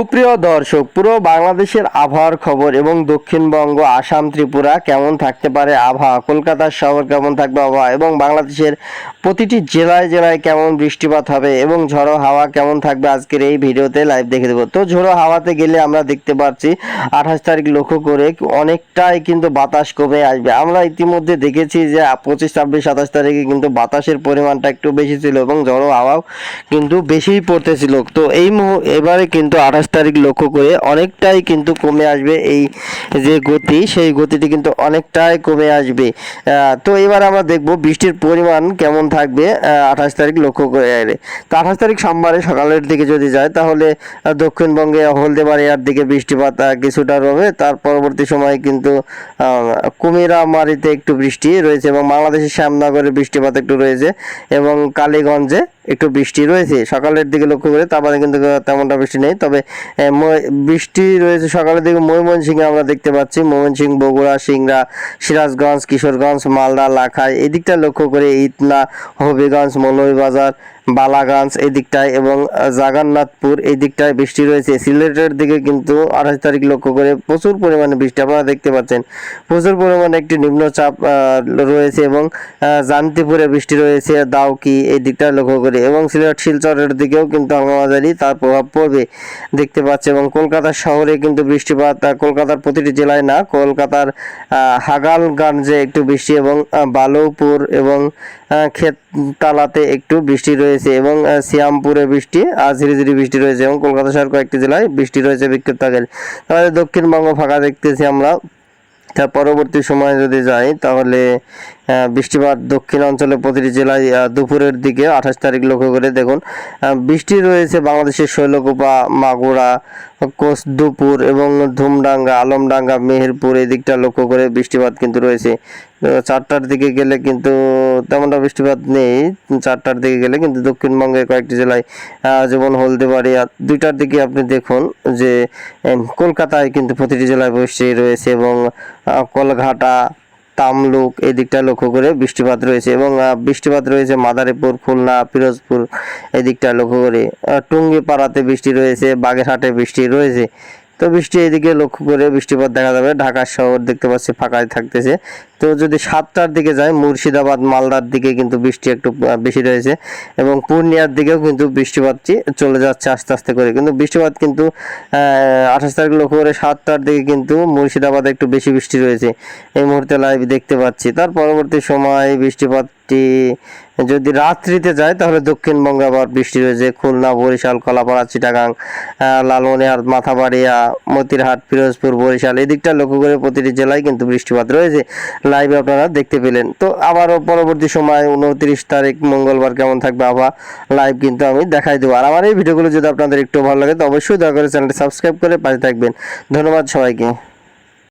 সুপ্রিয় দর্শক, পুরো বাংলাদেশের আবহাওয়ার খবর এবং দক্ষিণবঙ্গ, আসাম, ত্রিপুরা কেমন থাকতে পারে আবহাওয়া, কলকাতার শহর কেমন থাকবে আবহাওয়া এবং বাংলাদেশের প্রতিটি জেলায় জেলায় কেমন বৃষ্টিপাত হবে এবং ঝড়ো হাওয়া কেমন থাকবে আজকের এই ভিডিওতে লাইভ দেখে দেবো। তো ঝড়ো হাওয়াতে গেলে আমরা দেখতে পাচ্ছি আঠাশ তারিখ লক্ষ্য করে অনেকটাই কিন্তু বাতাস কমে আসবে। আমরা ইতিমধ্যে দেখেছি যে পঁচিশ, ছাব্বিশ, সাতাশ তারিখে কিন্তু বাতাসের পরিমাণটা একটু বেশি ছিল এবং ঝড়ো হাওয়াও কিন্তু বেশিই পড়তেছিল। তো এই এবারে কিন্তু আঠাশ তারিখ লক্ষ্য করে অনেকটাই কিন্তু কমে আসবে এই যে গতি, সেই গতিটি কিন্তু অনেকটাই কমে আসবে তো এবার আমরা দেখব বৃষ্টির পরিমাণ কেমন থাকবে আঠাশ তারিখ লক্ষ্য করে এলে। তো আঠাশ তারিখ সোমবারে সকালের দিকে যদি যায়, তাহলে দক্ষিণবঙ্গে হলদেবাড়িয়ার দিকে বৃষ্টিপাত কিছুটা রবে তার পরবর্তী সময় কিন্তু কুমিরামারিতে একটু বৃষ্টি রয়েছে এবং বাংলাদেশের শ্যামনগরে বৃষ্টিপাত একটু রয়েছে এবং কালীগঞ্জে একটু বৃষ্টি রয়েছে, সকালের দিকে লক্ষ্য করে, তারপরে কিন্তু তেমনটা বৃষ্টি নেই। তবে বৃষ্টি রয়েছে সকালের দিকে ময়মনসিংহে আমরা দেখতে পাচ্ছি। ময়মনসিংহ, বগুড়া, সিংড়া, সিরাজগঞ্জ, কিশোরগঞ্জ, মালদা, লাখাই এই দিকটা লক্ষ্য করে ইতনা হবিগঞ্জ, মৌলভীবাজার, বালাগঞ্জ এই দিকটায় এবং জাগান্নাথপুর এই দিকটায় বৃষ্টি রয়েছে। সিলেটের দিকে কিন্তু আঠাশ তারিখ লক্ষ্য করে প্রচুর পরিমাণে বৃষ্টি আপনারা দেখতে পাচ্ছেন। প্রচুর পরিমাণে একটি নিম্নচাপ রয়েছে এবং জান্তিপুরে বৃষ্টি রয়েছে। দাউকি এই দিকটা লক্ষ্য করে এবং সিলেট শিলচরের দিকেও কিন্তু হাঙ্গামাজারি তার প্রভাব পড়বে। দেখতে পাচ্ছি এবং কলকাতা শহরে কিন্তু বৃষ্টিপাত কলকাতার প্রতিটি জেলায় না কলকাতার হাগালগঞ্জে একটু বৃষ্টি এবং বালুপুর এবং আহ, ক্ষেততালাতে একটু বৃষ্টি রয়েছে এবং শ্যামপুরে বৃষ্টি আর ঝিরি ঝিরি বৃষ্টি রয়েছে এবং কলকাতা শহর কয়েকটি জেলায় বৃষ্টি রয়েছে বিক্ষিপ্ত আকারে তাহলে দক্ষিণবঙ্গ ফাঁকা দেখতেছি আমরা। তার পরবর্তী সময়ে যদি যাই তাহলে বৃষ্টিপাত দক্ষিণ অঞ্চলে প্রতিটি জেলায় দুপুরের দিকে আঠাশ তারিখ লক্ষ্য করে দেখুন বৃষ্টি রয়েছে বাংলাদেশের শৈলকুপা, মাগুরা কোসদুপুর এবং ধুমডাঙ্গা, আলমডাঙ্গা, মেহেরপুর, এই দিকটা লক্ষ্য করে বৃষ্টিপাত কিন্তু রয়েছে। চারটার দিকে গেলে কিন্তু তেমনটা বৃষ্টিপাত নেই, চারটার দিকে গেলে কিন্তু দক্ষিণবঙ্গের কয়েকটি জেলায় যেমন হলদিবাড়ি দুইটার দিকে আপনি দেখুন যে কলকাতায় কিন্তু প্রতিটি জেলায় বৃষ্টি রয়েছে এবং কলঘাটা তামলুক এই দিকটা লক্ষ্য করে বৃষ্টিপাত রয়েছে এবং বৃষ্টিপাত রয়েছে মাদারীপুর, খুলনা, পিরোজপুর এই দিকটা লক্ষ্য করে। টুঙ্গিপাড়াতে বৃষ্টি রয়েছে, বাগেরহাটে বৃষ্টি রয়েছে। তো বৃষ্টি এদিকে লক্ষ্য করে বৃষ্টিপাত দেখা যাবে। ঢাকা শহর দেখতে পাচ্ছি ফাঁকায় থাকতেছে। তো যদি সাতটার দিকে যায়, মুর্শিদাবাদ, মালদার দিকে কিন্তু বৃষ্টি একটু বেশি রয়েছে এবং পূর্ণিয়ার দিকেও কিন্তু বৃষ্টিপাতটি চলে যাচ্ছে আস্তে আস্তে করে। কিন্তু বৃষ্টিপাত কিন্তু আঠাশ তারিখ লক্ষ্য করে সাতটার দিকে কিন্তু মুর্শিদাবাদে একটু বেশি বৃষ্টি রয়েছে। এই মুহূর্তে লাইভ দেখতে পাচ্ছি। তার পরবর্তী সময় বৃষ্টিপাতটি যদি রাত্রিতে যায়, তাহলে দক্ষিণবঙ্গে আবার বৃষ্টি রয়েছে। খুলনা, বরিশাল, কলাপাড়া, চিটাগাং লালমনিহাট মাথাবাড়িয়া, মতিরহাট, পিরোজপুর, বরিশাল, এই দিকটা লক্ষ্য করে প্রতিটি জেলায় কিন্তু বৃষ্টিপাত রয়েছে। লাইভে আপনারা দেখতে পেলেন। তো আবারও পরবর্তী সময়, উনত্রিশ তারিখ, মঙ্গলবার কেমন থাকবে আবহাওয়া লাইভ কিন্তু আমি দেখাই দেবো। আর আমার এই ভিডিওগুলো যদি আপনাদের একটু ভালো লাগে, তো অবশ্যই দয়া করে চ্যানেলটি সাবস্ক্রাইব করে পাশে থাকবেন। ধন্যবাদ সবাইকে।